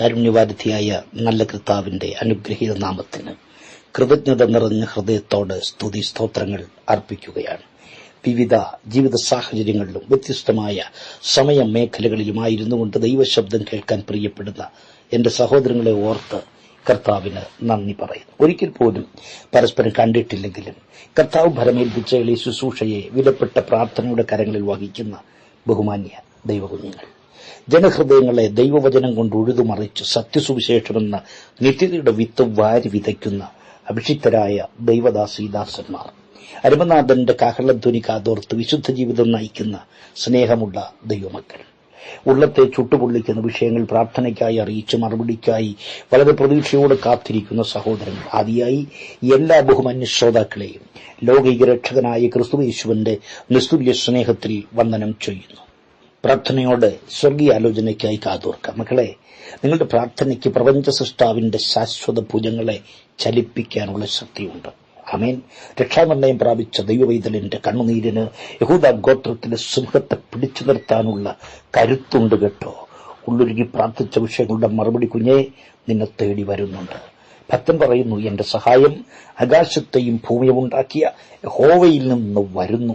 കാരുണ്യവാരിധിയായ നല്ല കർത്താവിന്റെ അനുഗ്രഹീത നാമത്തിന് കൃതജ്ഞത നിറഞ്ഞ ഹൃദയത്തോട് സ്തുതി സ്തോത്രങ്ങൾ അർപ്പിക്കുകയാണ്. വിവിധ ജീവിത സാഹചര്യങ്ങളിലും വ്യത്യസ്തമായ സമയ മേഖലകളിലുമായിരുന്നു കൊണ്ട് ദൈവശബ്ദം കേൾക്കാൻ പ്രിയപ്പെടുന്ന എന്റെ സഹോദരങ്ങളെ ഓർത്ത് കർത്താവിന് നന്ദി പറയുന്നു. ഒരിക്കൽ പോലും പരസ്പരം കണ്ടിട്ടില്ലെങ്കിലും കർത്താവ് ഭരമേൽപ്പിച്ച ശുശ്രൂഷയെ വിലപ്പെട്ട പ്രാർത്ഥനയുടെ കരങ്ങളിൽ വഹിക്കുന്ന ബഹുമാന്യ ദൈവകുഞ്ഞുങ്ങൾ. ജനഹൃദയങ്ങളെ ദൈവവചനം കൊണ്ട് ഉഴുതുമറിച്ച് സത്യസുവിശേഷമെന്ന നിത്യതയുടെ വിത്ത് വാരി വിതയ്ക്കുന്ന അഭിഷിക്തരായ ദൈവദാസീദാസന്മാർ. അരുമനാഥന്റെ കാഹളധ്വനി കാതോർത്ത് വിശുദ്ധ ജീവിതം നയിക്കുന്ന സ്നേഹമുള്ള ദൈവമക്കൾ. ഉള്ളത്തെ ചുട്ടുപൊള്ളിക്കുന്ന വിഷയങ്ങൾ പ്രാർത്ഥനയ്ക്കായി അറിയിച്ച് മറുപടിക്കായി വളരെ പ്രതീക്ഷയോടെ കാത്തിരിക്കുന്ന സഹോദരങ്ങൾ. ആദ്യമായി എല്ലാ ബഹുമാന്യ ശ്രോതാക്കളെയും ലോകീക രക്ഷകനായ ക്രിസ്തുയേശുവിന്റെ നിസ്തുല്യ സ്നേഹത്തിൽ വന്ദനം ചെയ്യുന്നു. പ്രാർത്ഥനയോടെ സ്വർഗീയ ആലോചനയ്ക്കായി കാതോർക്കാം. മക്കളെ നിങ്ങളുടെ പ്രാർത്ഥനയ്ക്ക് പ്രപഞ്ച സൃഷ്ടാവിന്റെ ശാശ്വത ഭുജങ്ങളെ ചലിപ്പിക്കാനുള്ള ശക്തിയുണ്ട്. അമേൻ രക്ഷാനിർണയം പ്രാപിച്ച ദൈവവൈതലിന്റെ കണ്ണുനീരിന് യഹൂദ ഗോത്രത്തിലെ സിംഹത്തെ പിടിച്ചു നിർത്താനുള്ള കരുത്തുണ്ട് കേട്ടോ. ഉള്ളുരുകി പ്രാർത്ഥിച്ച വിഷയങ്ങളുടെ മറുപടി കുഞ്ഞെ നിന്നെ തേടി വരുന്നുണ്ട്. ഭക്തൻ പറയുന്നു എന്റെ സഹായം ആകാശത്തെയും ഭൂമിയും ഉണ്ടാക്കിയ ഹോവയിൽ നിന്ന് വരുന്നു.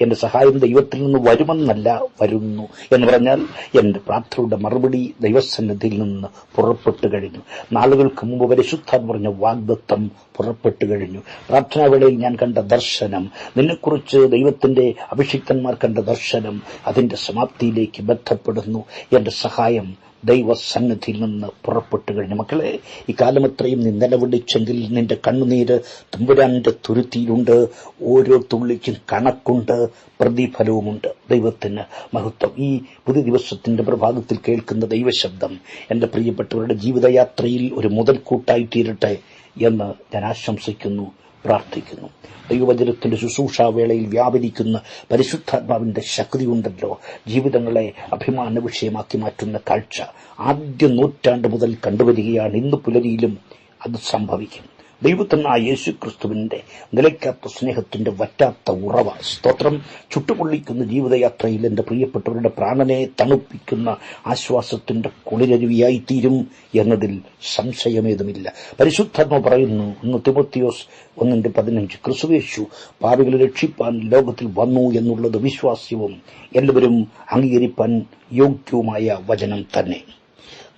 എന്റെ സഹായം ദൈവത്തിൽ നിന്ന് വരുമെന്നല്ല വരുന്നു എന്ന് പറഞ്ഞാൽ എന്റെ പ്രാർത്ഥനയുടെ മറുപടി ദൈവസന്നിധിയിൽ നിന്ന് പുറപ്പെട്ടു കഴിഞ്ഞു. നാളുകൾക്ക് മുമ്പ് പരിശുദ്ധ പറഞ്ഞ വാഗ്ദത്വം പുറപ്പെട്ടു കഴിഞ്ഞു. പ്രാർത്ഥനാവേളയിൽ ഞാൻ കണ്ട ദർശനം നിന്നെക്കുറിച്ച് ദൈവത്തിന്റെ അഭിഷിക്തന്മാർ കണ്ട ദർശനം അതിന്റെ സമാപ്തിയിലേക്ക് ബന്ധപ്പെടുന്നു. എന്റെ സഹായം ദൈവസന്നിധിയിൽ നിന്ന് പുറപ്പെട്ടു കഴിഞ്ഞു. മക്കളെ ഈ കാലമത്രയും നീ നിലവിളിച്ചെങ്കിൽ നിന്റെ കണ്ണുനീര് തുമ്പുരാന്റെ തുരുത്തിയിലുണ്ട്. ഓരോ തുള്ളിക്കും കണക്കുണ്ട് പ്രതിഫലവുമുണ്ട്. ദൈവത്തിന് മഹത്വം. ഈ പുതിയ ദിവസത്തിന്റെ പ്രഭാതത്തിൽ കേൾക്കുന്ന ദൈവശബ്ദം എന്റെ പ്രിയപ്പെട്ടവരുടെ ജീവിതയാത്രയിൽ ഒരു മുതൽക്കൂട്ടായിത്തീരട്ടെ എന്ന് ഞാൻ ആശംസിക്കുന്നു. പ്രാർത്ഥിക്കുന്നു. ദൈവവചനത്തിന്റെ ശുശ്രൂഷാവേളയിൽ വ്യാപരിക്കുന്ന പരിശുദ്ധാത്മാവിന്റെ ശക്തിയുണ്ടല്ലോ. ജീവിതങ്ങളെ അഭിമാന വിഷയമാക്കി മാറ്റുന്ന കാഴ്ച ആദ്യ നൂറ്റാണ്ട് മുതൽ കണ്ടുവരികയാണ്. ഇന്ന് പുലരിയിലും അത് സംഭവിക്കും. ദൈവത്തിനായ യേശു ക്രിസ്തുവിന്റെ നിലയ്ക്കാത്ത സ്നേഹത്തിന്റെ വറ്റാത്ത ഉറവ. സ്തോത്രം. ചുട്ടുപൊള്ളിക്കുന്ന ജീവിതയാത്രയിൽ എന്റെ പ്രിയപ്പെട്ടവരുടെ പ്രാണനെ തണുപ്പിക്കുന്ന ആശ്വാസത്തിന്റെ കുളിരരുവിയായി തീരും എന്നതിൽ സംശയമേതുമില്ല. പരിശുദ്ധാത്മ പറയുന്നു ഒന്ന് തിമത്തിയോസ് ഒന്നിന്റെ പതിനഞ്ച് ക്രിസ്തുവേശു പാവികളെ രക്ഷിപ്പാൻ ലോകത്തിൽ വന്നു എന്നുള്ളത് വിശ്വാസ്യവും എല്ലാവരും അംഗീകരിപ്പാൻ യോഗ്യവുമായ വചനം തന്നെ.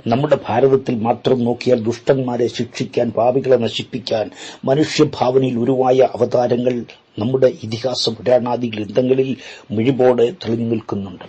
നമ്മുടെ ഭാരതത്തിൽ മാത്രം നോക്കിയാൽ ദുഷ്ടന്മാരെ ശിക്ഷിക്കാൻ പാപികളെ നശിപ്പിക്കാൻ മനുഷ്യഭാവനയിൽ ഉരുവായ അവതാരങ്ങൾ നമ്മുടെ ഇതിഹാസ പുരാണാദി ഗ്രന്ഥങ്ങളിൽ മിഴിപോടെ തെളിഞ്ഞു നിൽക്കുന്നുണ്ട്.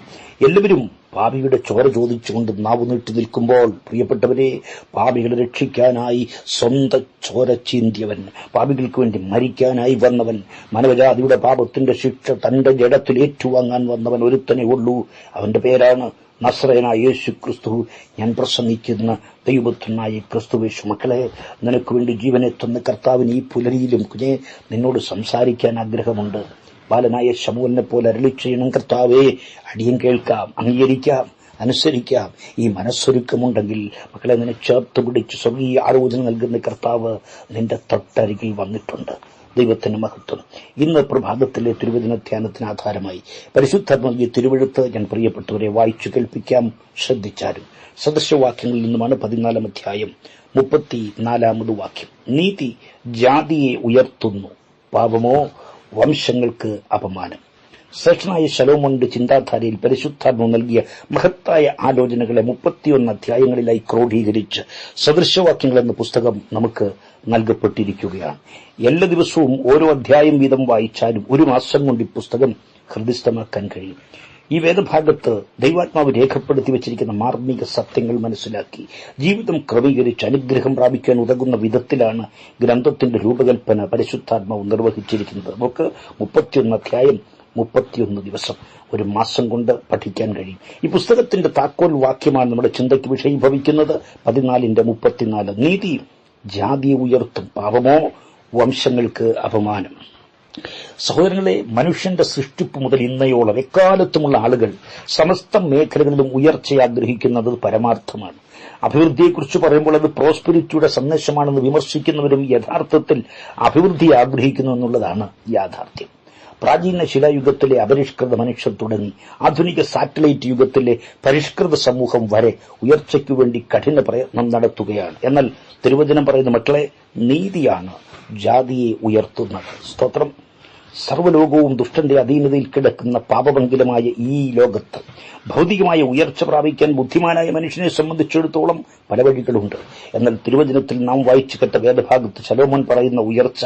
എല്ലാവരും പാപിയുടെ ചോര ചോദിച്ചുകൊണ്ട് നാവ് നീട്ടി നിൽക്കുമ്പോൾ പ്രിയപ്പെട്ടവരെ പാപികളെ രക്ഷിക്കാനായി സ്വന്തം ചോര ചീന്തിയവൻ പാപികൾക്ക് വേണ്ടി മരിക്കാനായി വന്നവൻ മനവജാതിയുടെ പാപത്തിന്റെ ശിക്ഷ തന്റെ ജഡത്തിൽ ഏറ്റുവാങ്ങാൻ വന്നവൻ ഒരുത്തനെ ഉള്ളൂ. അവന്റെ പേരാണ് നസ്രയനായ യേശു ക്രിസ്തു ഞാൻ പ്രസംഗിക്കുന്ന ദൈവപുത്രനായ ക്രിസ്തുവേശു മക്കളെ നിനക്ക് വേണ്ടി ജീവനെ തന്ന കർത്താവിന് ഈ പുലരിയിലും കുഞ്ഞെ നിന്നോട് സംസാരിക്കാൻ ആഗ്രഹമുണ്ട്. ബാലനായ ശമുവലിനെ പോലെ അരളി ചെയ്യണം കർത്താവേ. അടിയും കേൾക്കാം അംഗീകരിക്കാം അനുസരിക്കാം. ഈ മനസ്സൊരുക്കമുണ്ടെങ്കിൽ മക്കളെ നിന്നെ ചേർത്ത് പിടിച്ച് സ്വർഗീയ ആലോചന നൽകുന്ന കർത്താവ് നിന്റെ തൊട്ടരികിൽ വന്നിട്ടുണ്ട്. ദൈവത്തിന് മഹത്വം. ഇന്ന് പ്രഭാതത്തിലെ തിരുവചന ധ്യാനത്തിന് ആധാരമായി പരിശുദ്ധ നൽകിയ തിരുവഴുത്ത് ഞാൻ പ്രിയപ്പെട്ടവരെ വായിച്ചു കേൾപ്പിക്കാം. ശ്രദ്ധിച്ചാലും. സദൃശവാക്യങ്ങളിൽ നിന്നുമാണ് പതിനാലാം അധ്യായം മുപ്പത്തിനാലാമത് വാക്യം. നീതി ജാതിയെ ഉയർത്തുന്നു. പാപമോ വംശങ്ങൾക്ക് അപമാനം. ശ്രേഷ്ഠനായ ശലോമോന്റെ ചിന്താധാരയിൽ പരിശുദ്ധാത്മ നൽകിയ മഹത്തായ ആലോചനകളെ മുപ്പത്തിയൊന്ന് അധ്യായങ്ങളിലായി ക്രോഡീകരിച്ച് സദൃശവാക്യങ്ങൾ എന്ന പുസ്തകം നമുക്ക് നൽകപ്പെട്ടിരിക്കുകയാണ്. എല്ലാ ദിവസവും ഓരോ അധ്യായം വീതം വായിച്ചാലും ഒരു മാസം കൊണ്ട് ഈ പുസ്തകം ഹൃദയസ്ഥമാക്കാൻ കഴിയും. ഈ വേദഭാഗത്ത് ദൈവാത്മാവ് രേഖപ്പെടുത്തി വച്ചിരിക്കുന്ന മാർമിക സത്യങ്ങൾ മനസ്സിലാക്കി. ജീവിതം ക്രമീകരിച്ച് അനുഗ്രഹം പ്രാപിക്കാൻ ഉതകുന്ന വിധത്തിലാണ് ഗ്രന്ഥത്തിന്റെ രൂപകൽപ്പന പരിശുദ്ധാത്മാവ് നിർവഹിച്ചിരിക്കുന്നത്. നമുക്ക് മുപ്പത്തിയൊന്ന് അധ്യായം മുപ്പത്തിയൊന്ന് ദിവസം ഒരു മാസം കൊണ്ട് പഠിക്കാൻ കഴിയും. ഈ പുസ്തകത്തിന്റെ താക്കോൽ വാക്യമാണ് നമ്മുടെ ചിന്തയ്ക്ക് വിഷയീഭവിക്കുന്നത്. പതിനാലിന്റെ മുപ്പത്തിനാല് നീതി. ജാതിയെ ഉയർത്തും. പാപമോ? വംശങ്ങൾക്ക് അപമാനം. സഹോദരങ്ങളെ മനുഷ്യന്റെ സൃഷ്ടിപ്പ് മുതൽ ഇന്നയോളം എക്കാലത്തുമുള്ള ആളുകൾ സമസ്ത മേഖലകളിലും ഉയർച്ച ആഗ്രഹിക്കുന്നത് പരമാർത്ഥമാണ്. അഭിവൃദ്ധിയെക്കുറിച്ച് പറയുമ്പോൾ അത് പ്രോസ്പെരിറ്റിയുടെ സന്ദേശമാണെന്ന് വിമർശിക്കുന്നവരും യഥാർത്ഥത്തിൽ അഭിവൃദ്ധി ആഗ്രഹിക്കുന്നു എന്നുള്ളതാണ് യാഥാർത്ഥ്യം. പ്രാചീന ശിലായുഗത്തിലെ അപരിഷ്കൃത മനുഷ്യർ തുടങ്ങി ആധുനിക സാറ്റലൈറ്റ് യുഗത്തിലെ പരിഷ്കൃത സമൂഹം വരെ ഉയർച്ചയ്ക്കു വേണ്ടി കഠിന പ്രയത്നം നടത്തുകയാണ്. എന്നാൽ തിരുവചനം പറയുന്ന മക്കളെ നീതിയാണ് ജാതിയെ ഉയർത്തുന്നത്. സ്തോത്രം. സർവലോകവും ദുഷ്ടന്റെ അധീനതയിൽ കിടക്കുന്ന പാപമംഗിലമായ ഈ ലോകത്ത് ഭൗതികമായ ഉയർച്ച പ്രാപിക്കാൻ ബുദ്ധിമാനായ മനുഷ്യനെ സംബന്ധിച്ചിടത്തോളം പല വഴികളുണ്ട്. എന്നാൽ തിരുവചനത്തിൽ നാം വായിച്ചു കേട്ട വേദഭാഗത്ത് ശലോമോൻ പറയുന്ന ഉയർച്ച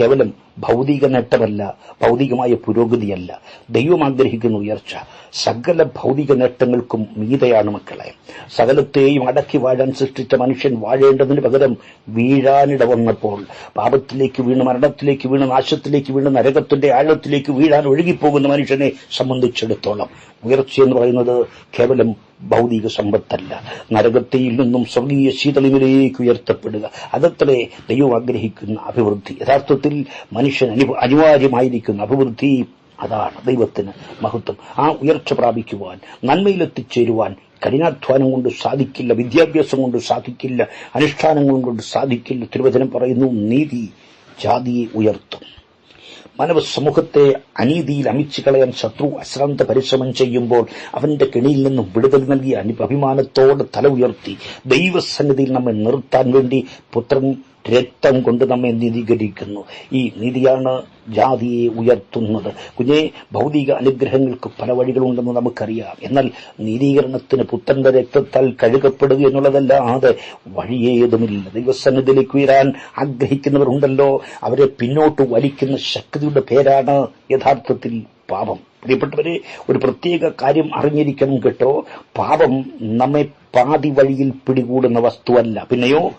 കേവലം ഭൗതിക നേട്ടമല്ല ഭൗതികമായ പുരോഗതിയല്ല. ദൈവം ആഗ്രഹിക്കുന്ന ഉയർച്ച സകല ഭൗതിക നേട്ടങ്ങൾക്കും മീതയാണ് മക്കളെ. സകലത്തെയും അടക്കി വാഴാൻ സൃഷ്ടിച്ച മനുഷ്യൻ വാഴേണ്ടതിന് പകരം വീഴാനിട വന്നപ്പോൾ പാപത്തിലേക്ക് വീണ് മരണത്തിലേക്ക് വീണ് നാശത്തിലേക്ക് വീണ് നരകത്തിന്റെ ആഴത്തിലേക്ക് വീഴാൻ ഒഴുകിപ്പോകുന്ന മനുഷ്യനെ സംബന്ധിച്ചിടത്തോളം ഉയർച്ച എന്ന് പറയുന്നത് കേവലം ഭൗതിക സമ്പത്തല്ല. നരകത്തിൽ നിന്നും സ്വർഗീയ ശീതളിമിലേക്ക് ഉയർത്തപ്പെടുക. അതത്രേ ദൈവം ആഗ്രഹിക്കുന്ന അഭിവൃദ്ധി. യഥാർത്ഥത്തിൽ മനുഷ്യൻ അനിവാര്യമായിരിക്കുന്ന അഭിവൃദ്ധി അതാണ് ദൈവത്തിന് മഹത്വം. ആ ഉയർച്ച പ്രാപിക്കുവാൻ നന്മയിലെത്തിച്ചേരുവാൻ കഠിനാധ്വാനം കൊണ്ട് സാധിക്കില്ല വിദ്യാഭ്യാസം കൊണ്ട് സാധിക്കില്ല അനുഷ്ഠാനങ്ങൾ കൊണ്ട് സാധിക്കില്ല. തിരുവചനം പറയുന്നു നീതി ജാതിയെ ഉയർത്തും. മാനവ സമൂഹത്തെ അനീതിയിൽ അമിച്ചു കളയാൻ ശത്രു അശ്രാന്ത പരിശ്രമം ചെയ്യുമ്പോൾ അവന്റെ കെണിയിൽ നിന്നും വിടുതൽ നൽകി അഭിമാനത്തോടെ തല ഉയർത്തി ദൈവസന്നിധിയിൽ നമ്മെ നിർത്താൻ വേണ്ടി പുത്രൻ രക്തം കൊണ്ട് നമ്മെ നിധീകരിക്കുന്നു ഈ നിധിയാണ് ജാതിയെ ഉയർത്തുന്നത്. കുഞ്ഞെ ഭൗതിക അനുഗ്രഹങ്ങൾക്ക് പല വഴികളുണ്ടെന്ന് നമുക്കറിയാം. എന്നാൽ നീതീകരണത്തിന് പുത്രന്റെ രക്തത്താൽ കഴുകപ്പെടുക എന്നുള്ളതല്ലാതെ വഴിയേതുമില്ല. ദൈവസന്നിധിയിലേക്ക് ഉയരാൻ ആഗ്രഹിക്കുന്നവരുണ്ടല്ലോ. അവരെ പിന്നോട്ട് വലിക്കുന്ന ശക്തിയുടെ പേരാണ് യഥാർത്ഥത്തിൽ പാപം. പ്രിയപ്പെട്ടവരെ ഒരു പ്രത്യേക കാര്യം അറിഞ്ഞിരിക്കണം കേട്ടോ. പാപം നമ്മെ പാതി വഴിയിൽ പിടികൂടുന്ന വസ്തുവല്ല. പിന്നെയോ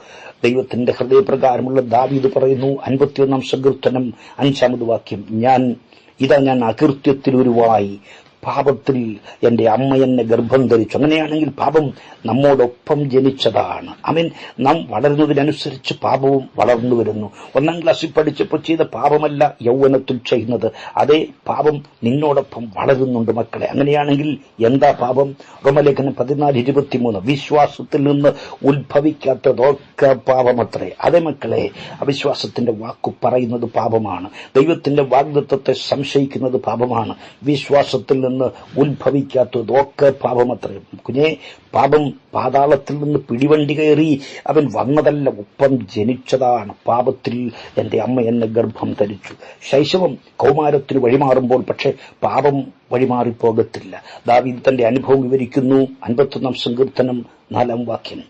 ദൈവത്തിന്റെ ഹൃദയപ്രകാരമുള്ള ദാവീദ് പറയുന്നു അൻപത്തിയൊന്നാം സങ്കീർത്തനം അഞ്ചാമത് വാക്യം ഞാൻ ഇതാ ഞാൻ അകൃത്യത്തിലുരുവായി. പാപത്തിൽ എന്റെ അമ്മ എന്നെ ഗർഭം ധരിച്ചു. അങ്ങനെയാണെങ്കിൽ പാപം നമ്മോടൊപ്പം ജനിച്ചതാണ്. മീൻ നാം വളരുന്നതിനനുസരിച്ച് പാപവും വളർന്നു വരുന്നു. ഒന്നാം ക്ലാസ്സിൽ പഠിച്ചപ്പോൾ ചെയ്ത പാപമല്ല യൗവനത്തിൽ ചെയ്യുന്നത്. അതേ പാപം നിന്നോടൊപ്പം വളരുന്നുണ്ട് മക്കളെ. അങ്ങനെയാണെങ്കിൽ എന്താ പാപം? റോമലേഖനം പതിനാല് ഇരുപത്തിമൂന്ന്. വിശ്വാസത്തിൽ നിന്ന് ഉത്ഭവിക്കാത്തതൊക്കെ പാപമത്രേ. അതേ മക്കളെ അവിശ്വാസത്തിന്റെ വാക്കു പറയുന്നത് പാപമാണ്. ദൈവത്തിന്റെ വാഗ്ദത്വത്തെ സംശയിക്കുന്നത് പാപമാണ്. വിശ്വാസത്തിൽ നിന്ന് ഉത്ഭവിക്കാത്തതൊക്കെ പാപമത്രേ കുഞ്ഞെ പാപം പാതാളത്തിൽ നിന്ന് പിടിവണ്ടി കയറി അവൻ വന്നതല്ല ഒപ്പം ജനിച്ചതാണ്. പാപത്തിൽ എന്റെ അമ്മ എന്നെ ഗർഭം ധരിച്ചു. ശൈശവം കൗമാരത്തിന് വഴിമാറുമ്പോൾ പക്ഷെ പാപം വഴിമാറിപ്പോകത്തില്ല. ദാവീദ് തന്റെ അനുഭവം വിവരിക്കുന്നു. അൻപത്തൊന്നാം സങ്കീർത്തനം നാലാം വാക്യം.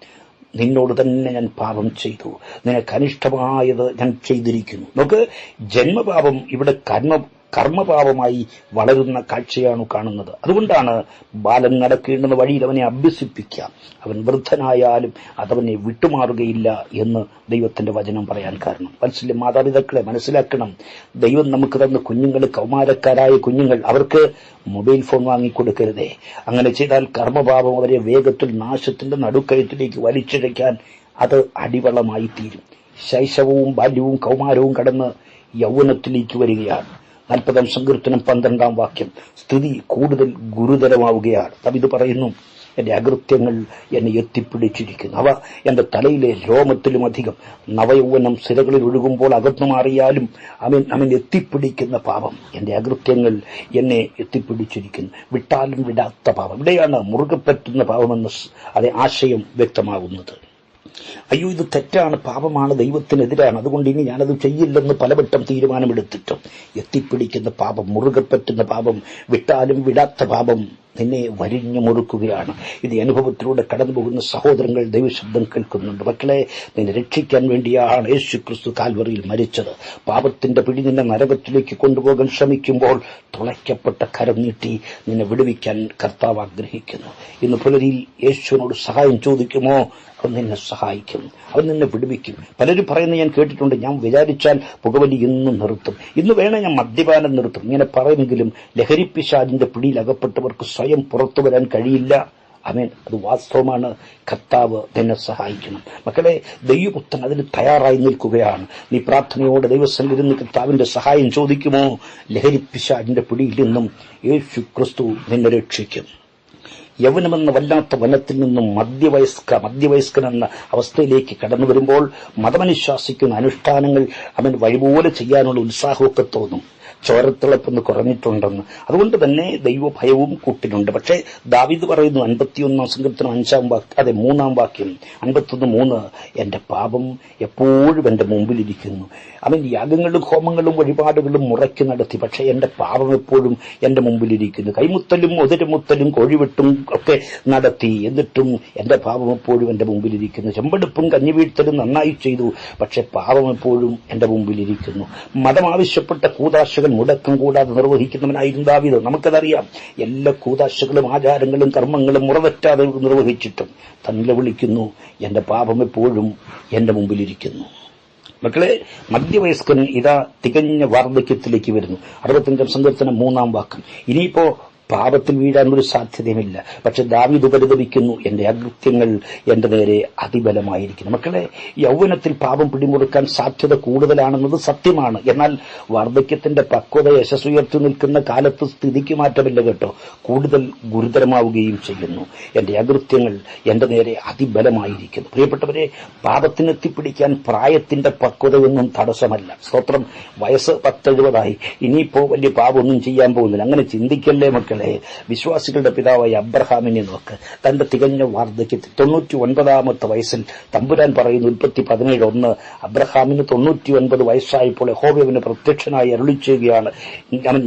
നിന്നോട് തന്നെ ഞാൻ പാപം ചെയ്തു. നിനക്ക് അനിഷ്ടമായത് ഞാൻ ചെയ്തിരിക്കുന്നു. നമുക്ക് ജന്മപാപം ഇവിടെ കർമ്മ കർമ്മപാപമായി വളരുന്ന കാഴ്ചയാണ് കാണുന്നത്. അതുകൊണ്ടാണ് ബാലൻ നടക്കേണ്ടുന്ന വഴിയിൽ അവനെ അഭ്യസിപ്പിക്കാം അവൻ വൃദ്ധനായാലും അതവനെ വിട്ടുമാറുകയില്ല എന്ന് ദൈവത്തിന്റെ വചനം പറയാൻ കാരണം. മനസ്സിലെ മാതാപിതാക്കളെ മനസ്സിലാക്കണം. ദൈവം നമുക്ക് തന്ന കുഞ്ഞുങ്ങൾ കൗമാരക്കാരായ കുഞ്ഞുങ്ങൾ അവർക്ക് മൊബൈൽ ഫോൺ വാങ്ങിക്കൊടുക്കരുതേ. അങ്ങനെ ചെയ്താൽ കർമ്മപാപം അവരെ വേഗത്തിൽ നാശത്തിന്റെ നടുക്കഴുത്തിലേക്ക് വലിച്ചിഴയ്ക്കാൻ അത് അടിവളമായി തീരും ശൈശവവും ബാല്യവും കൗമാരവും കടന്ന് യൗവനത്തിലേക്ക് വരികയാണ്. നാൽപ്പതാം സങ്കീർത്തനം പന്ത്രണ്ടാം വാക്യം. സ്ഥിതി കൂടുതൽ ഗുരുതരമാവുകയാണ്. കവിത പറയുന്നു എന്റെ അകൃത്യങ്ങൾ എന്നെ എത്തിപ്പിടിച്ചിരിക്കുന്നു. അവ എന്റെ തലയിലെ രോമത്തിലും അധികം. നവയൗവനം സിരകളിൽ ഒഴുകുമ്പോൾ അകന്നു മാറിയാലും അവൻ അവൻ എത്തിപ്പിടിക്കുന്ന പാപം. എന്റെ അകൃത്യങ്ങൾ എന്നെ എത്തിപ്പിടിച്ചിരിക്കുന്നു. വിട്ടാലും വിടാത്ത പാപം. ഇവിടെയാണ് മുറുകെ പറ്റുന്ന പാപമെന്ന് അതെ ആശയം വ്യക്തമാകുന്നത്. അയ്യോ ഇത് തെറ്റാണ് പാപമാണ് ദൈവത്തിനെതിരാണ്. അതുകൊണ്ട് ഇനി ഞാനത് ചെയ്യില്ലെന്ന് പലവട്ടം തീരുമാനമെടുത്തിട്ടും എത്തിപ്പിടിക്കുന്ന പാപം മുറുകെ പറ്റുന്ന പാപം വിട്ടാലും വിടാത്ത പാപം. നിന്നെ വരിഞ്ഞു മുറുക്കുകയാണ്. ഇത് അനുഭവത്തിലൂടെ കടന്നു പോകുന്ന സഹോദരങ്ങൾ ദൈവശബ്ദം കേൾക്കുന്നുണ്ട്. മക്കളെ നിന്നെ രക്ഷിക്കാൻ വേണ്ടിയാണ് യേശു ക്രിസ്തു കാൽവറിയിൽ മരിച്ചത്. പാപത്തിന്റെ പിടി നിന്നെ നരകത്തിലേക്ക് കൊണ്ടുപോകാൻ ശ്രമിക്കുമ്പോൾ തുളയ്ക്കപ്പെട്ട കരം നീട്ടി നിന്നെ വിടുവിക്കാൻ കർത്താവ് ആഗ്രഹിക്കുന്നു. ഇന്ന് പുലരിയിൽ യേശുവിനോട് സഹായം ചോദിക്കുമോ? അവൻ നിന്നെ സഹായിക്കും. അവൻ നിന്നെ വിടുവിക്കും. പലരും പറയുന്നത് ഞാൻ കേട്ടിട്ടുണ്ട്. ഞാൻ വിചാരിച്ചാൽ പുകവലി ഇന്നും നിർത്തും. ഇന്ന് വേണേ ഞാൻ മദ്യപാനം നിർത്തും. ഇങ്ങനെ പറയുമെങ്കിലും ലഹരിപ്പിശാദിന്റെ പിടിയിൽ അകപ്പെട്ടവർക്ക് സ്വയം പുറത്തു വരാൻ കഴിയില്ല. അവൻ അത് വാസ്തവമാണ്. കർത്താവ് തന്നെ സഹായിക്കണം. മക്കളെ ദൈവപുത്രൻ അതിന് തയ്യാറായി നിൽക്കുകയാണ്. നീ പ്രാർത്ഥനയോടെ ദൈവസന്നിധി കർത്താവിന്റെ സഹായം ചോദിക്കുമോ? ലഹരിപ്പിശാജിന്റെ പിടിയിൽ നിന്നും യേശു ക്രിസ്തു നിന്നെ രക്ഷിക്കും. യവനമെന്ന വല്ലാത്ത വനത്തിൽ നിന്നും മധ്യവയസ്ക മധ്യവയസ്കൻ എന്ന അവസ്ഥയിലേക്ക് കടന്നു വരുമ്പോൾ മതമനുശാസിക്കുന്ന അനുഷ്ഠാനങ്ങൾ അവൻ വഴിപോലെ ചെയ്യാനുള്ള ഉത്സാഹമൊക്കെ തോന്നും. ചോരത്തിളപ്പൊന്ന് കുറഞ്ഞിട്ടുണ്ടെന്ന്. അതുകൊണ്ട് തന്നെ ദൈവഭയവും കൂട്ടിനുണ്ട്. പക്ഷേ ദാവിദ് പറയുന്നു അൻപത്തിയൊന്നാം സങ്കീർത്തനം അഞ്ചാം വാക്യം അതെ മൂന്നാം വാക്യം അൻപത്തൊന്ന് മൂന്ന് എന്റെ പാപം എപ്പോഴും എന്റെ മുമ്പിലിരിക്കുന്നു. അവൻ യാഗങ്ങളും ഹോമങ്ങളും വഴിപാടുകളും മുറയ്ക്ക് നടത്തി. പക്ഷേ എന്റെ പാപം എപ്പോഴും എന്റെ മുമ്പിലിരിക്കുന്നു. കൈമുത്തലും ഒതിരമുത്തലും കോഴിവെട്ടും ഒക്കെ നടത്തി. എന്നിട്ടും എന്റെ പാപം എപ്പോഴും എന്റെ മുമ്പിലിരിക്കുന്നു. ചെമ്പെടുപ്പും കഞ്ഞിവീഴ്ത്തലും നന്നായി ചെയ്തു. പക്ഷെ പാപം എപ്പോഴും എന്റെ മുമ്പിലിരിക്കുന്നു. മതം ആവശ്യപ്പെട്ട കൂതാശകൾ മുടക്കം കൂടാതെ നിർവഹിക്കുന്നവനായിരുന്നു ദാവീദ്. നമുക്കതറിയാം. എല്ലാ കൂതാശകളും ആചാരങ്ങളും കർമ്മങ്ങളും മുറവറ്റാതെ നിർവഹിച്ചിട്ടും. തന്നെ വിളിക്കുന്നു. എന്റെ പാപം എപ്പോഴും എന്റെ മുമ്പിലിരിക്കുന്നു. മക്കളെ മധ്യവയസ്കൻ ഇതാ തികഞ്ഞ വാർദ്ധക്യത്തിലേക്ക് വരുന്നു. അറുപത്തഞ്ചാം സങ്കീർത്തനം മൂന്നാം വാക്കം ഇനിയിപ്പോ പാപത്തിൽ വീഴാൻ ഒരു സാധ്യതയുമില്ല. പക്ഷെ ദാവീദ് പരിതപിക്കുന്നു എന്റെ അകൃത്യങ്ങൾ എന്റെ നേരെ അതിബലമായിരിക്കുന്നു. മക്കളെ യൗവനത്തിൽ പാപം പിടിമുറുക്കാൻ സാധ്യത കൂടുതലാണെന്നത് സത്യമാണ്. എന്നാൽ വാർദ്ധക്യത്തിന്റെ പക്വത യശസ്സുയർത്തി നിൽക്കുന്ന കാലത്ത് സ്ഥിതിക്ക് മാറ്റമില്ല കേട്ടോ. കൂടുതൽ ഗുരുതരമാവുകയും ചെയ്യുന്നു. എന്റെ അകൃത്യങ്ങൾ എന്റെ നേരെ അതിബലമായിരിക്കുന്നു. പ്രിയപ്പെട്ടവരെ പാപത്തിനെത്തിപ്പിടിക്കാൻ പ്രായത്തിന്റെ പക്വതയൊന്നും തടസ്സമല്ല. സ്തോത്രം. വയസ്സ് പത്തെഴുപതായി. ഇനിയിപ്പോ വലിയ പാപമൊന്നും ചെയ്യാൻ പോകുന്നില്ല. അങ്ങനെ ചിന്തിക്കല്ലേ മക്കളെ വിശ്വാസികളുടെ പിതാവായ അബ്രഹാമിനെ നോക്ക്. തന്റെ തികഞ്ഞ വാർദ്ധക്യത്തിൽ തൊണ്ണൂറ്റി ഒൻപതാമത്തെ വയസ്സിൽ തമ്പുരാൻ പറയുന്നു ഉൽപ്പത്തി പതിനേഴ് ഒന്ന്. അബ്രഹാമിന് തൊണ്ണൂറ്റി ഒൻപത് വയസ്സായപ്പോൾ ഹോബിയവിന് പ്രത്യക്ഷനായി അരുളിച്ചുകയാണ്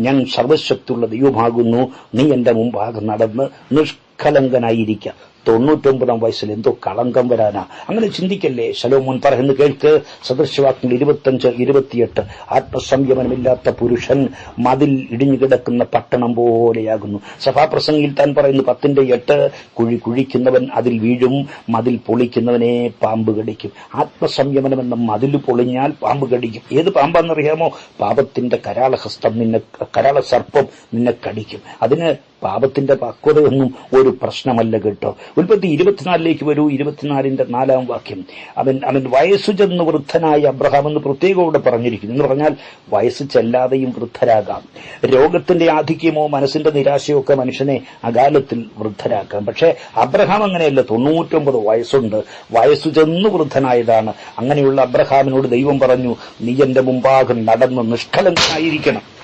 ഞാൻ സർവശക്തിയുള്ള ദൈവമാകുന്നു. നീ എന്റെ മുമ്പാകെ നടന്ന് നിഷ്കലങ്കനായിരിക്കുക തൊണ്ണൂറ്റൊമ്പതാം വയസ്സിൽ എന്തോ കളങ്കം വരാനാ. അങ്ങനെ ചിന്തിക്കല്ലേ? ശലോമോൻ പറയുന്നു കേൾക്ക്. സദൃശവാക്യങ്ങൾ ഇരുപത്തഞ്ച് ഇരുപത്തിയെട്ട്. ആത്മസംയമനമില്ലാത്ത പുരുഷൻ മതിൽ ഇടിഞ്ഞു കിടക്കുന്ന പട്ടണം പോലെയാകുന്നു. സഭാപ്രസംഗിൽ താൻ പറയുന്നു പത്തിന്റെ എട്ട് കുഴി കുഴിക്കുന്നവൻ അതിൽ വീഴും മതിൽ പൊളിക്കുന്നവനെ പാമ്പ് കടിക്കും. ആത്മസംയമനം എന്ന മതിൽ പൊളിഞ്ഞാൽ പാമ്പ് കടിക്കും. ഏത് പാമ്പാണെന്നറിയാമോ? പാപത്തിന്റെ കരാളഹസ്തം നിന്നെ കരാള സർപ്പം നിന്നെ കടിക്കും. അതിന് പാപത്തിന്റെ പക്വതയൊന്നും ഒരു പ്രശ്നമല്ല കേട്ടോ. ഉൽപ്പത്തി ഇരുപത്തിനാലിലേക്ക് വരൂ. ഇരുപത്തിനാലിന്റെ നാലാം വാക്യം. അവൻ അവൻ വയസ്സു ചെന്ന് വൃദ്ധനായ അബ്രഹാം എന്ന് പ്രത്യേകം ഇവിടെ പറഞ്ഞിരിക്കുന്നു. എന്ന് പറഞ്ഞാൽ വയസ്സ് ചെല്ലാതെയും വൃദ്ധരാകാം. രോഗത്തിന്റെ ആധിക്യമോ മനസ്സിന്റെ നിരാശയോ ഒക്കെ മനുഷ്യനെ അകാലത്തിൽ വൃദ്ധരാക്കാം. പക്ഷേ അബ്രഹാം അങ്ങനെയല്ല. തൊണ്ണൂറ്റൊമ്പത് വയസ്സുണ്ട്. വയസ്സു ചെന്ന് വൃദ്ധനായതാണ്. അങ്ങനെയുള്ള അബ്രഹാമിനോട് ദൈവം പറഞ്ഞു നീ എന്റെ മുമ്പാകെ നടന്ന് നിഷ്കളങ്കനായിരിക്കണം.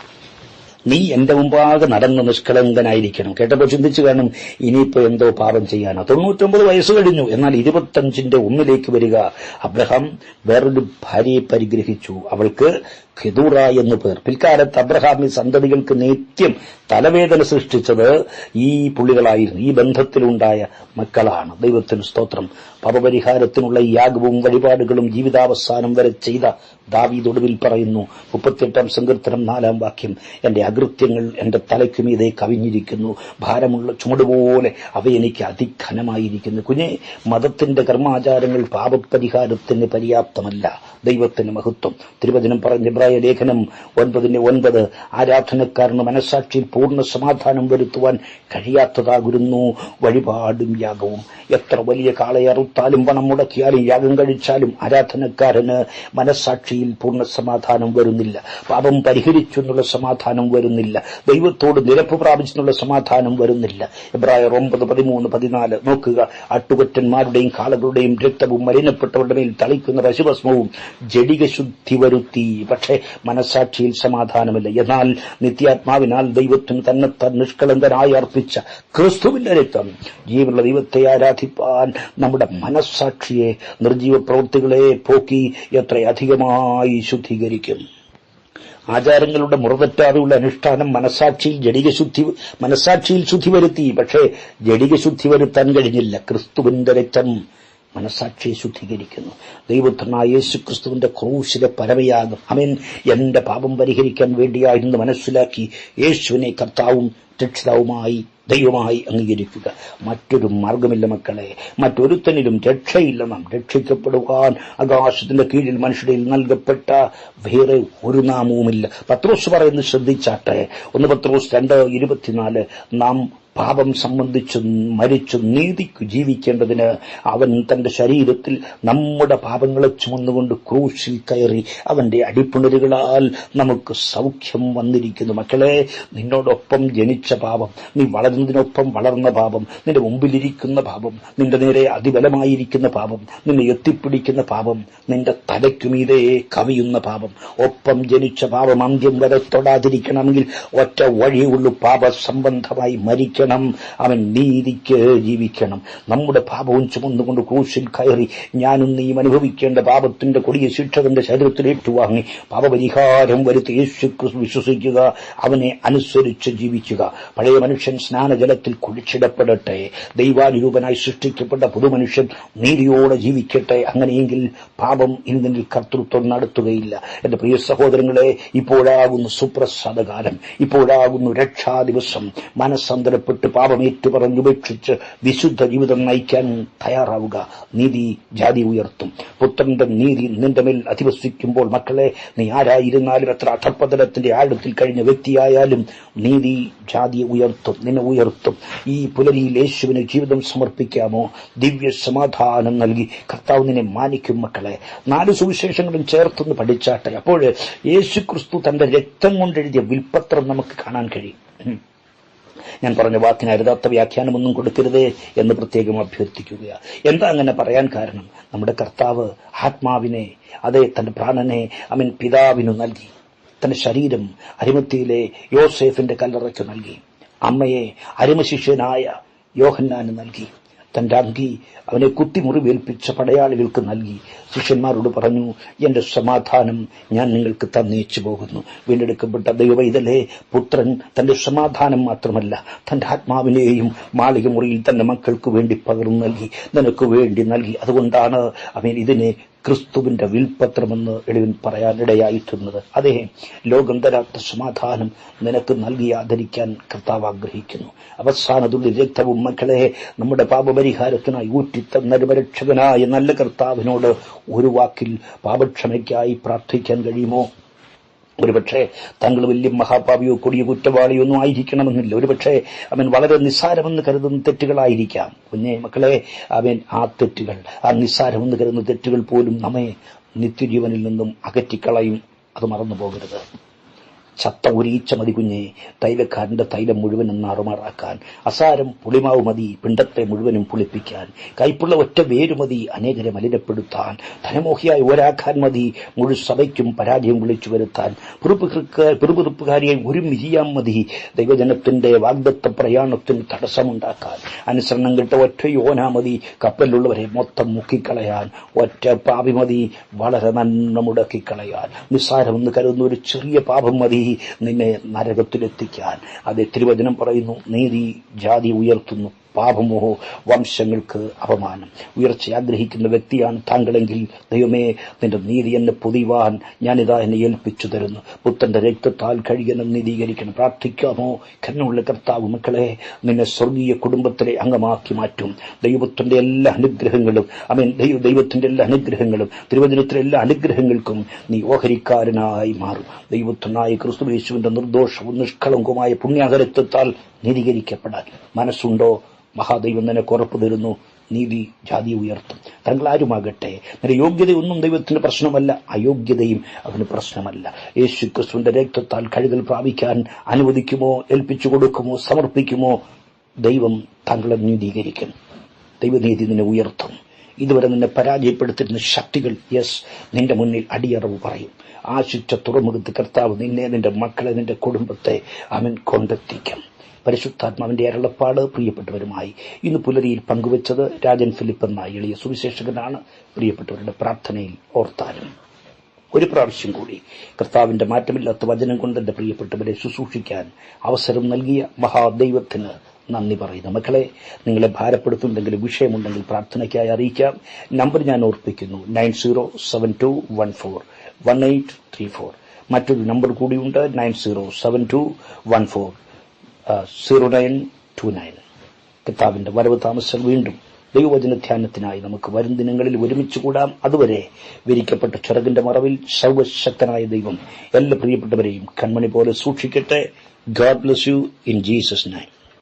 നീ എന്റെ മുമ്പാകെ നടന്ന് നിഷ്കളങ്കനായിരിക്കണം. കേട്ടപ്പോൾ ചിന്തിച്ചു കാണും ഇനിയിപ്പോ എന്തോ പാപം ചെയ്യാനോ. തൊണ്ണൂറ്റൊമ്പത് വയസ്സ് കഴിഞ്ഞു. എന്നാൽ ഇരുപത്തഞ്ചിന്റെ ഒന്നിലേക്ക് വരിക. അബ്രഹാം വേറൊരു ഭാര്യയെ പരിഗ്രഹിച്ചു. അവൾക്ക് ഖിദൂറ എന്നു പേർ. പിൽക്കാലത്ത് അബ്രഹാമി സന്തതികൾക്ക് നിത്യം തലവേദന സൃഷ്ടിച്ചത് ഈ പുള്ളികളായിരുന്നു ഈ ബന്ധത്തിലുണ്ടായ മക്കളാണ്. ദൈവത്തിന് സ്തോത്രം. പാപപരിഹാരത്തിനുള്ള ഈ യാഗവും വഴിപാടുകളും ജീവിതാവസാനം വരെ ചെയ്ത ദാവീദ് ഒടുവിൽ പറയുന്നു. മുപ്പത്തിയെട്ടാം സങ്കീർത്തനം നാലാം വാക്യം എന്റെ അകൃത്യങ്ങൾ എന്റെ തലയ്ക്കുമീതെ കവിഞ്ഞിരിക്കുന്നു. ഭാരമുള്ള ചുമടുപോലെ അവ എനിക്ക് അതിഘനമായിരിക്കുന്നു. കുഞ്ഞെ മതത്തിന്റെ കർമാചാരങ്ങൾ പാപപരിഹാരത്തിന് പര്യാപ്തമല്ല. ദൈവത്തിന് മഹത്വം. തിരുവചനം പറഞ്ഞ ഇബ്രായ ലേഖനം ഒൻപതിന്റെ ഒൻപത് ആരാധനക്കാരന് മനസ്സാക്ഷിയിൽ പൂർണ സമാധാനം വരുത്തുവാൻ കഴിയാത്തതാകുന്നു. വഴിപാടും യാഗവും. എത്ര വലിയ കാളയറുത്താലും പണം മുടക്കിയാലും യാഗം കഴിച്ചാലും ആരാധനക്കാരന് മനസ്സാക്ഷിയിൽ പൂർണ സമാധാനം വരുന്നില്ല. പാപം പരിഹരിച്ചു എന്നുള്ള സമാധാനം വരുന്നില്ല. ദൈവത്തോട് നിരപ്പ് പ്രാപിച്ചെന്നുള്ള സമാധാനം വരുന്നില്ല. എബ്രായർ ഒമ്പത് പതിമൂന്ന് പതിനാല്. നോക്കുക അട്ടുകൊറ്റന്മാരുടെയും കാളകളുടെയും രക്തവും മലിനപ്പെട്ടവരുടെ മേൽ തളിക്കുന്ന പശുഭസ്മവും ജഡികശുദ്ധി വരുത്തി. പക്ഷേ മനസ്സാക്ഷിയിൽ സമാധാനമില്ല. എന്നാൽ നിത്യാത്മാവിനാൽ ദൈവത്തിന് തന്നെ നിഷ്കളങ്കനായി അർപ്പിച്ച ക്രിസ്തുവിന്റെ രക്തം. ജീവനുള്ള ദൈവത്തെ ആരാധിപ്പാൻ നമ്മുടെ മനസ്സാക്ഷിയെ നിർജീവ പ്രവൃത്തികളെ പോക്കി എത്രയധികമായി ശുദ്ധീകരിക്കും. ആചാരങ്ങളുടെ മുറതെറ്റാതെയുള്ള അനുഷ്ഠാനം മനസാക്ഷിയിൽ ജടികശുദ്ധി മനസാക്ഷിയിൽ ശുദ്ധി വരുത്തി. പക്ഷേ ജടികശുദ്ധി വരുത്താൻ കഴിഞ്ഞില്ല. ക്രിസ്തുവിന്റെ രക്തം മനസാക്ഷിയെ ശുദ്ധീകരിക്കുന്നു. ദൈവപുത്രനായ യേശു ക്രിസ്തുവിന്റെ ക്രൂശിലെ പരമയാകും അവൻ എന്റെ പാപം പരിഹരിക്കാൻ വേണ്ടിയായിരുന്നു മനസ്സിലാക്കി യേശുവിനെ കർത്താവും രക്ഷിതാവുമായി ദൈവമായി അംഗീകരിക്കുക. മറ്റൊരു മാർഗമില്ല മക്കളെ. മറ്റൊരുത്തനിലും രക്ഷയില്ല നാം. രക്ഷിക്കപ്പെടുവാൻ ആകാശത്തിന്റെ കീഴിൽ മനുഷ്യരിൽ നൽകപ്പെട്ട വേറെ ഒരു നാമവുമില്ല. പത്രോസ് പറയുന്നത് ശ്രദ്ധിച്ചാട്ടെ. ഒന്ന് പത്രോസ് രണ്ട് ഇരുപത്തിനാല്. നാം പാപം സംബന്ധിച്ച് മരിച്ചു നീതിക്കു ജീവിക്കേണ്ടതിന് അവൻ തന്റെ ശരീരത്തിൽ നമ്മുടെ പാപങ്ങളെ ചുമന്നുകൊണ്ട് ക്രൂശിൽ കയറി അവന്റെ അടിപ്പിണരുകളാൽ നമുക്ക് സൗഖ്യം വന്നിരിക്കുന്നു. മക്കളെ നിന്നോടൊപ്പം ജനിച്ച പാപം നീ വളരുന്നതിനൊപ്പം വളർന്ന പാപം നിന്റെ മുമ്പിലിരിക്കുന്ന പാപം നിന്റെ നേരെ അതിബലമായിരിക്കുന്ന പാപം നിന്നെ എത്തിപ്പിടിക്കുന്ന പാപം നിന്റെ തലയ്ക്കുമീതേ കവിയുന്ന പാപം ഒപ്പം ജനിച്ച പാപം അന്ത്യം വരെ തൊടാതിരിക്കണമെങ്കിൽ ഒറ്റ വഴിയുള്ളൂ പാപസംബന്ധമായി മരിക്കണം അവൻ നീതിക്ക് ജീവിക്കണം. നമ്മുടെ പാപവും ചുമന്നുകൊണ്ട് ക്രൂശിൽ കയറി ഞാനും നീയും അനുഭവിക്കേണ്ട പാപത്തിന്റെ കൊടിയ ശിക്ഷ തന്റെ ശരീരത്തിൽ ഏറ്റുവാങ്ങി പാപപരിഹാരം വരുത്തി യേശു വിശ്വസിക്കുക അവനെ അനുസരിച്ച് ജീവിക്കുക. പഴയ മനുഷ്യൻ സ്നാനജലത്തിൽ കുഴിച്ചിടപ്പെടട്ടെ. ദൈവാനുരൂപനായി സൃഷ്ടിക്കപ്പെട്ട പുതുമനുഷ്യൻ നീതിയോടെ ജീവിക്കട്ടെ. അങ്ങനെയെങ്കിൽ പാപം ഇന്നിൽ കർത്തൃത്വം നടത്തുകയില്ല. എന്റെ പ്രിയ സഹോദരങ്ങളെ ഇപ്പോഴാകുന്നു സുപ്രസാദകാലം. ഇപ്പോഴാകുന്നു രക്ഷാ ദിവസം. മനസ്സന്തരപ്പെട്ട് പറഞ്ഞു ഉപേക്ഷിച്ച് വിശുദ്ധ ജീവിതം നയിക്കാൻ തയ്യാറാവുക. നീതി ജാതി ഉയർത്തും. പുത്രന്റെ നീതി നിന്റെ മേൽ അധിവസിക്കുമ്പോൾ മക്കളെ നീ ആരായിരുന്നാലും എത്ര അധപ്പതലത്തിന്റെ ആഴത്തിൽ കഴിഞ്ഞ വ്യക്തിയായാലും നീതി ജാതിയെ ഉയർത്തും. നിന്നെ ഉയർത്തും. ഈ പുലരിയിൽ യേശുവിന് ജീവിതം സമർപ്പിക്കാമോ? ദിവ്യ സമാധാനം നൽകി കർത്താവ് നിന്നെ മാനിക്കും മക്കളെ. നാല് സുവിശേഷങ്ങളും ചേർത്തൊന്ന് പഠിച്ചാട്ടെ. അപ്പോൾ യേശു ക്രിസ്തു തന്റെ രക്തം കൊണ്ടെഴുതിയ വിൽപ്പത്രം നമുക്ക് കാണാൻ കഴിയും. ഞാൻ പറഞ്ഞ വാക്കിന് അരുതാത്ത വ്യാഖ്യാനമൊന്നും കൊടുക്കരുതേ എന്ന് പ്രത്യേകം അഭ്യർത്ഥിക്കുക. എന്താ അങ്ങനെ പറയാൻ കാരണം? നമ്മുടെ കർത്താവ് ആത്മാവിനെ അതെ തന്റെ പ്രാണനെ അവൻ പിതാവിനു നൽകി. തന്റെ ശരീരം അരിമത്തിയിലെ യോസേഫിന്റെ കല്ലറയ്ക്ക് നൽകി. അമ്മയെ അരിമശിഷ്യനായ യോഹന്നാന് നൽകി. തന്റെ അങ്കി അവനെ കുത്തിമുറിവേൽപ്പിച്ച പടയാളികൾക്ക് നൽകി. ശിഷ്യന്മാരോട് പറഞ്ഞു എന്റെ സമാധാനം ഞാൻ നിങ്ങൾക്ക് തന്നേച്ചു പോകുന്നു. വീണ്ടെടുക്കപ്പെട്ട ദൈവവൈതലേ പുത്രൻ തന്റെ സമാധാനം മാത്രമല്ല തന്റെ ആത്മാവിനെയും മാളിക മുറിയിൽ തന്റെ മക്കൾക്ക് വേണ്ടി പകർന്നു നൽകി. നിനക്ക് വേണ്ടി നൽകി. അതുകൊണ്ടാണ് അവൻ ഇതിനെ ക്രിസ്തുവിന്റെ വിൽപത്രമെന്ന് എളിവിൽ പറയാനിടയായിട്ടുന്നത് അതെ ലോകം തരാത്ത സമാധാനം നിനക്ക് നൽകി ആദരിക്കാൻ കർത്താവ് ആഗ്രഹിക്കുന്നു. അവസാനതുള്ളി രക്തവും മക്കളെ നമ്മുടെ പാപപരിഹാരത്തിനായി ഊറ്റിത്തന്ന രക്ഷകനായ നല്ല കർത്താവിനോട് ഒരു വാക്കിൽ പാപക്ഷമയ്ക്കായി പ്രാർത്ഥിക്കാൻ കഴിയുമോ? ഒരുപക്ഷെ താങ്കൾ വലിയ മഹാപാപിയോ കൊടിയ കുറ്റവാളിയോ ഒന്നും ആയിരിക്കണമെന്നില്ല. ഒരുപക്ഷെ അവൻ വളരെ നിസ്സാരമെന്ന് കരുതുന്ന തെറ്റുകളായിരിക്കാം. കുഞ്ഞെ മക്കളെ അവൻ ആ തെറ്റുകൾ ആ നിസ്സാരമെന്ന് കരുതുന്ന തെറ്റുകൾ പോലും നമ്മെ നിത്യജീവനിൽ നിന്നും അകറ്റിക്കളയും. അത് മറന്നു പോകരുത് ചത്ത ഒരീച്ച മതി കുഞ്ഞെ തൈലക്കാരന്റെ തൈലം മുഴുവനും നാറുമാറാക്കാൻ അസാരം പുളിമാവ് മതി പിണ്ടത്തെ മുഴുവനും പുളിപ്പിക്കാൻ കൈപ്പുള്ള ഒറ്റ വേര് മതി അനേകരെ മലിനപ്പെടുത്താൻ ധനമോഹിയായ ഒരാക്കാൻ മതി മുഴു സഭയ്ക്കും പരാജയം വിളിച്ചു വരുത്താൻ പിറുപിറുപ്പുകാരിയെ ഒരു മിരിയാൻ മതി ദൈവജനത്തിന്റെ വാഗ്ദത്ത പ്രയാണത്തിന് തടസ്സമുണ്ടാക്കാൻ അനുസരണം കിട്ട ഒറ്റ യോന മതി കപ്പലിലുള്ളവരെ മൊത്തം മുക്കിക്കളയാൻ ഒറ്റ പാപി മതി വളരെ നന്മ മുടക്കിക്കളയാൻ നിസ്സാരമെന്ന് കരുതുന്ന ഒരു ചെറിയ പാപം മതി നിന്നെ നരകത്തിലെത്തിക്കാൻ അത് തിരുവചനം പറയുന്നു നീതി ജാതി ഉയർത്തുന്നു. പാപമോ വംശങ്ങൾക്ക് അപമാനം. ഉയർച്ച ആഗ്രഹിക്കുന്ന വ്യക്തിയാണ് താങ്കളെങ്കിൽ ദൈവമേ നിന്റെ നീതി എന്നെ പൊതിവാൻ ഞാനിതാ എന്നെ ഏൽപ്പിച്ചു തരുന്നു. പുത്തന്റെ രക്തത്താൽ കഴിയണം നീതീകരിക്കണം. പ്രാർത്ഥിക്കാമോ? കന്നുള്ള കർത്താവ് മക്കളെ നിന്നെ സ്വർഗീയ കുടുംബത്തിലെ അംഗമാക്കി മാറ്റും. ദൈവത്തിന്റെ എല്ലാ അനുഗ്രഹങ്ങളും അവൻ ദൈവ ദൈവത്തിന്റെ എല്ലാ അനുഗ്രഹങ്ങളും തിരുവചനത്തിലെ എല്ലാ അനുഗ്രഹങ്ങൾക്കും നീ ഓഹരിക്കാരനായി മാറും. ദൈവത്തിനായ ക്രിസ്തുവേശുവിന്റെ നിർദോഷവും നിഷ്കളങ്കവുമായ പുണ്യാകരത്വത്താൽ നീതീകരിക്കപ്പെടാൻ മനസ്സുണ്ടോ? മഹാദൈവം നിനക്ക് കുറപ്പ് തരുന്നു. നീതി ജാതി ഉയർത്തും. തങ്ങൾ ആരുമാകട്ടെ നിന്റെ യോഗ്യതയൊന്നും ദൈവത്തിന് പ്രശ്നമല്ല. അയോഗ്യതയും അവന് പ്രശ്നമല്ല. യേശു ക്രിസ്തുവിന്റെ രക്തത്താൽ കഴുകൽ പ്രാപിക്കാൻ അനുവദിക്കുമോ? ഏൽപ്പിച്ചു കൊടുക്കുമോ? സമർപ്പിക്കുമോ? ദൈവം താങ്കളെ നീതീകരിക്കും. ദൈവനീതി നിന്നെ ഉയർത്തും. ഇതുവരെ നിന്നെ പരാജയപ്പെടുത്തിരുന്ന ശക്തികൾ യെസ് നിന്റെ മുന്നിൽ അടിയറവ് പറയും. ആശിച്ച തുറമുഖത്ത് കർത്താവ് നിന്നെ നിന്റെ മക്കളെ നിന്റെ കുടുംബത്തെ അവൻ കൊണ്ടെത്തിക്കും. പരിശുദ്ധാത്മാവിന്റെ അരുളപ്പാട് പ്രിയപ്പെട്ടവരുമായി ഇന്ന് പുലരിയിൽ പങ്കുവച്ചത് രാജൻ ഫിലിപ്പ് എന്ന എളിയ സുവിശേഷകനാണ്. പ്രിയപ്പെട്ടവരുടെ പ്രാർത്ഥനയിൽ ഓർത്താലും. ഒരു പ്രാവശ്യം കൂടി കർത്താവിന്റെ മാറ്റമില്ലാത്ത വചനം കൊണ്ട് എന്റെ പ്രിയപ്പെട്ടവരെ ശുശ്രൂഷിക്കാൻ അവസരം നൽകിയ മഹാദൈവത്തിന് നന്ദി പറയുന്നു. മക്കളെ നിങ്ങളെ ഭാരപ്പെടുത്തുന്നുണ്ടെങ്കിൽ വിഷയമുണ്ടെങ്കിൽ പ്രാർത്ഥനയ്ക്കായി അറിയിക്കാം. നമ്പർ ഞാൻ ഓർപ്പിക്കുന്നു. Nine zero seven two one four one eight three four. മറ്റൊരു നമ്പർ കൂടിയുണ്ട്. Nine zero seven two one four. Zero nine two nine കിതാബിന്റെ വരവ് താമസം വീണ്ടും ദൈവവചന ധ്യാനത്തിനായി നമുക്ക് വരും ദിനങ്ങളിൽ ഒരുമിച്ച് കൂടാം. അതുവരെ വിരിക്കപ്പെട്ട ചെറുകിന്റെ മറവിൽ സർവശക്തനായ ദൈവം എല്ലാ പ്രിയപ്പെട്ടവരെയും കൺമണി പോലെ സൂക്ഷിക്കട്ടെ. God bless you in Jesus name